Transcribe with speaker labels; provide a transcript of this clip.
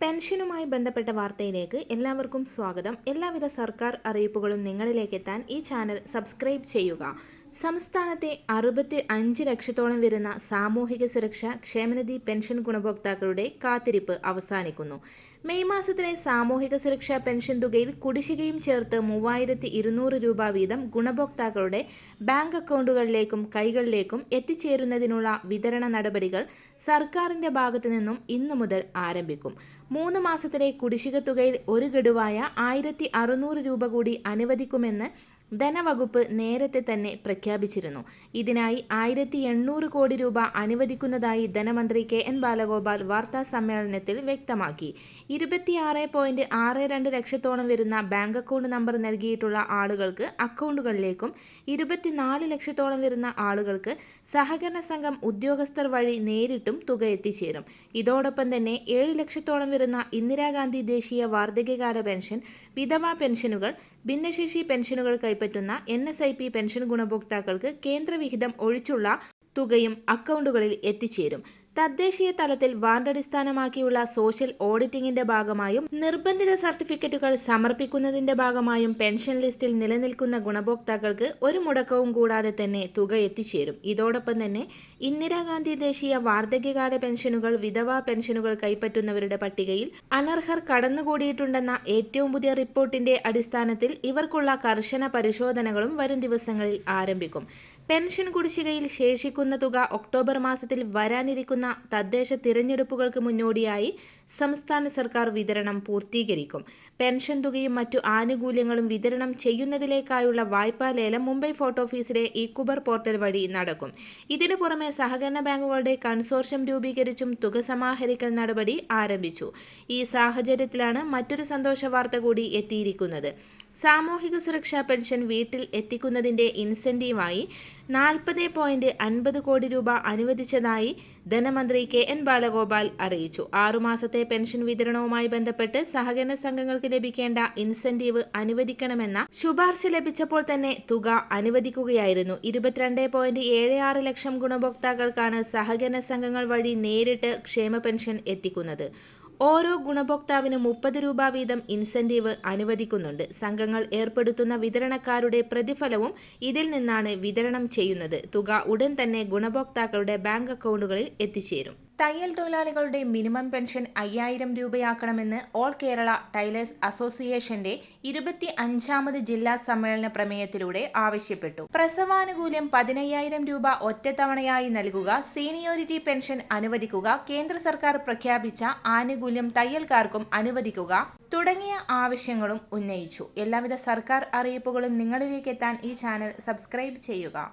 Speaker 1: പെൻഷനുമായി ബന്ധപ്പെട്ട വാർത്തയിലേക്ക് എല്ലാവർക്കും സ്വാഗതം. എല്ലാവിധ സർക്കാർ അറിയിപ്പുകളും നിങ്ങളിലേക്ക് എത്താൻ ഈ ചാനൽ സബ്സ്ക്രൈബ് ചെയ്യുക. സംസ്ഥാനത്തെ അറുപത്തി അഞ്ച് ലക്ഷത്തോളം വരുന്ന സാമൂഹിക സുരക്ഷ ക്ഷേമനിധി പെൻഷൻ ഗുണഭോക്താക്കളുടെ കാത്തിരിപ്പ് അവസാനിക്കുന്നു. മെയ് മാസത്തിലെ സാമൂഹിക സുരക്ഷാ പെൻഷൻ തുകയിൽ കുടിശ്ശികയും ചേർത്ത് മൂവായിരത്തി ഇരുന്നൂറ് രൂപ വീതം ഗുണഭോക്താക്കളുടെ ബാങ്ക് അക്കൗണ്ടുകളിലേക്കും കൈകളിലേക്കും എത്തിച്ചേരുന്നതിനുള്ള വിതരണ നടപടികൾ സർക്കാരിന്റെ ഭാഗത്തു നിന്നും ഇന്നു മുതൽ ആരംഭിക്കും. മൂന്ന് മാസത്തിലെ കുടിശ്ശിക തുകയിൽ ഒരു ഗഡുവായ ആയിരത്തി അറുന്നൂറ് രൂപ കൂടി അനുവദിക്കുമെന്ന് ധനവകുപ്പ് നേരത്തെ തന്നെ പ്രഖ്യാപിച്ചിരുന്നു. ഇതിനായി ആയിരത്തി എണ്ണൂറ് കോടി രൂപ അനുവദിക്കുന്നതായി ധനമന്ത്രി കെ എൻ ബാലഗോപാൽ വാർത്താ സമ്മേളനത്തിൽ വ്യക്തമാക്കി. ഇരുപത്തിയാറ് പോയിന്റ് ആറ് രണ്ട് ലക്ഷത്തോളം വരുന്ന ബാങ്ക് അക്കൗണ്ട് നമ്പർ നൽകിയിട്ടുള്ള ആളുകൾക്ക് അക്കൗണ്ടുകളിലേക്കും ഇരുപത്തിനാല് ലക്ഷത്തോളം വരുന്ന ആളുകൾക്ക് സഹകരണ സംഘം ഉദ്യോഗസ്ഥർ വഴി നേരിട്ടും തുക എത്തിച്ചേരും. ഇതോടൊപ്പം തന്നെ ഏഴ് ലക്ഷത്തോളം വരുന്ന ഇന്ദിരാഗാന്ധി ദേശീയ വാർദ്ധക്യകാല പെൻഷൻ വിധവാ പെൻഷനുകൾ ഭിന്നശേഷി പെൻഷനുകൾ കൈപ്പറ്റുന്ന N S I P pension ഗുണഭോക്താക്കൾക്ക് കേന്ദ്രവിഹിതം ഒഴിച്ചുള്ള തുകയും അക്കൗണ്ടുകളിൽ എത്തിച്ചേരും. തദ്ദേശീയ തലത്തിൽ വാർഡടിസ്ഥാനമാക്കിയുള്ള സോഷ്യൽ ഓഡിറ്റിംഗിന്റെ ഭാഗമായും നിർബന്ധിത സർട്ടിഫിക്കറ്റുകൾ സമർപ്പിക്കുന്നതിന്റെ ഭാഗമായും പെൻഷൻ ലിസ്റ്റിൽ നിലനിൽക്കുന്ന ഗുണഭോക്താക്കൾക്ക് ഒരു മുടക്കവും കൂടാതെ തന്നെ തുക എത്തിച്ചേരും. ഇതോടൊപ്പം തന്നെ ഇന്ദിരാഗാന്ധി ദേശീയ വാർദ്ധക്യകാല പെൻഷനുകൾ വിധവാ പെൻഷനുകൾ കൈപ്പറ്റുന്നവരുടെ പട്ടികയിൽ അനർഹർ കടന്നുകൂടിയിട്ടുണ്ടെന്ന ഏറ്റവും പുതിയ റിപ്പോർട്ടിന്റെ അടിസ്ഥാനത്തിൽ ഇവർക്കുള്ള കർശന പരിശോധനകളും വരും ദിവസങ്ങളിൽ ആരംഭിക്കും. പെൻഷൻ കുടിശ്ശികയിൽ ശേഷിക്കുന്ന തുക ഒക്ടോബർ മാസത്തിൽ വരാനിരിക്കുന്ന തദ്ദേശ തിരഞ്ഞെടുപ്പുകൾക്ക് മുന്നോടിയായി സംസ്ഥാന സർക്കാർ വിതരണം പൂർത്തീകരിക്കും. പെൻഷൻ തുകയും മറ്റു ആനുകൂല്യങ്ങളും വിതരണം ചെയ്യുന്നതിലേക്കായുള്ള വായ്പാ ലേലം മുംബൈ ഫോർട്ട് ഓഫീസിലെ ഇക്കുബർ പോർട്ടൽ വഴി നടക്കും. ഇതിനു പുറമെ സഹകരണ ബാങ്കുകളുടെ കൺസോർഷ്യം രൂപീകരിച്ചും തുക സമാഹരിക്കൽ നടപടി ആരംഭിച്ചു. ഈ സാഹചര്യത്തിലാണ് മറ്റൊരു സന്തോഷ വാർത്ത കൂടി എത്തിയിരിക്കുന്നത്. സാമൂഹിക സുരക്ഷാ പെൻഷൻ വീട്ടിൽ എത്തിക്കുന്നതിന്റെ ഇൻസെന്റീവായി നാൽപ്പത് പോയിന്റ് അൻപത് കോടി രൂപ അനുവദിച്ചതായി ധനമന്ത്രി കെ എൻ ബാലഗോപാൽ അറിയിച്ചു. ആറുമാസത്തെ പെൻഷൻ വിതരണവുമായി ബന്ധപ്പെട്ട് സഹകരണ സംഘങ്ങൾക്ക് ലഭിക്കേണ്ട ഇൻസെന്റീവ് അനുവദിക്കണമെന്ന ശുപാർശ ലഭിച്ചപ്പോൾ തന്നെ തുക അനുവദിക്കുകയായിരുന്നു. ഇരുപത്തിരണ്ട് പോയിന്റ് ഏഴ് ആറ് ലക്ഷം ഗുണഭോക്താക്കൾക്കാണ് സഹകരണ സംഘങ്ങൾ വഴി നേരിട്ട് ക്ഷേമ പെൻഷൻ എത്തിക്കുന്നത്. ഓരോ ഗുണഭോക്താവിന് മുപ്പത് രൂപ വീതം ഇൻസെന്റീവ് അനുവദിക്കുന്നുണ്ട്. സംഘങ്ങൾ ഏർപ്പെടുത്തുന്ന വിതരണക്കാരുടെ പ്രതിഫലവും ഇതിൽ നിന്നാണ് വിതരണം ചെയ്യുന്നത്. തുക ഉടൻ തന്നെ ഗുണഭോക്താക്കളുടെ ബാങ്ക് അക്കൗണ്ടുകളിൽ എത്തിച്ചേരും. തയ്യൽ തൊഴിലാളികളുടെ മിനിമം പെൻഷൻ അയ്യായിരം രൂപയാക്കണമെന്ന് ഓൾ കേരള ടൈലേഴ്സ് അസോസിയേഷന്റെ ഇരുപത്തി അഞ്ചാമത് ജില്ലാ സമ്മേളന പ്രമേയത്തിലൂടെ ആവശ്യപ്പെട്ടു. പ്രസവാനുകൂല്യം പതിനയ്യായിരം രൂപ ഒറ്റത്തവണയായി നൽകുക സീനിയോറിറ്റി പെൻഷൻ അനുവദിക്കുക കേന്ദ്ര സർക്കാർ പ്രഖ്യാപിച്ച ആനുകൂല്യം തയ്യൽക്കാർക്കും അനുവദിക്കുക തുടങ്ങിയ ആവശ്യങ്ങളും ഉന്നയിച്ചു. എല്ലാവിധ സർക്കാർ അറിയിപ്പുകളും നിങ്ങളിലേക്ക് എത്താൻ ഈ ചാനൽ സബ്സ്ക്രൈബ് ചെയ്യുക.